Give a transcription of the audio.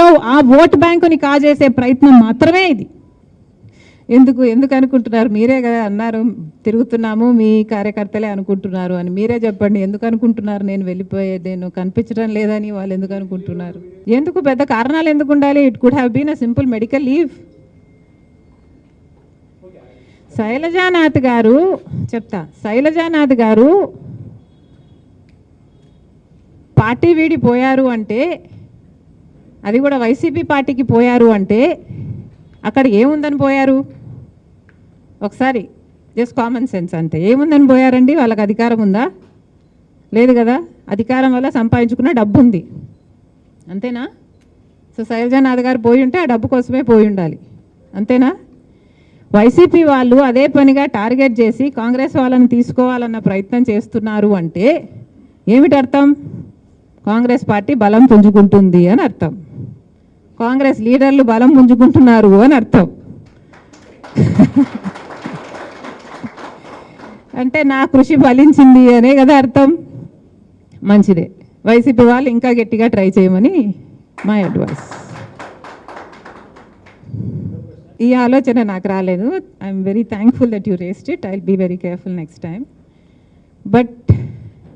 లో ఆ ఓట్ బ్యాంకుని కాజేసే ప్రయత్నం మాత్రమే ఇది. ఎందుకు ఎందుకు అనుకుంటున్నారు? మీరే కదా అన్నారు తిరుగుతున్నాము మీ కార్యకర్తలే అనుకుంటున్నారు అని. మీరే చెప్పండి ఎందుకు అనుకుంటున్నారు? నేను వెళ్ళిపోయే నేను కనిపించడం లేదని వాళ్ళు ఎందుకు అనుకుంటున్నారు? ఎందుకు పెద్ద కారణాలు ఎందుకు ఉండాలి? It could have been a simple medical leave Sailajanath garu చెప్తా. శైలజానాథ్ గారు పార్టీ వీడిపోయారు అంటే అది కూడా వైసీపీ పార్టీకి పోయారు అంటే అక్కడ ఏముందని పోయారు? ఒకసారి జస్ట్ కామన్ సెన్స్ అంతే. ఏముందని పోయారండి? వాళ్ళకి అధికారం ఉందా? లేదు కదా. అధికారం వల్ల సంపాదించుకున్న డబ్బు ఉంది. అంతేనా? సో శైలజానాథ్ గారు పోయి ఉంటే ఆ డబ్బు కోసమే పోయి ఉండాలి. అంతేనా? వైసీపీ వాళ్ళు అదే పనిగా టార్గెట్ చేసి కాంగ్రెస్ వాళ్ళని తీసుకోవాలన్న ప్రయత్నం చేస్తున్నారు అంటే ఏమిటి అర్థం కాంగ్రెస్ పార్టీ బలం పుంజుకుంటుంది అని అర్థం. కాంగ్రెస్ లీడర్లు బలం పుంజుకుంటున్నారు అని అర్థం. అంటే నా కృషి ఫలించింది అనే కదా అర్థం. మంచిదే. వైసీపీ వాళ్ళు ఇంకా గట్టిగా ట్రై చేయమని మై అడ్వైస్ ఈ ఆలోచన నాకు రాలేదు. I'm very thankful that you raised it I be very careful next time but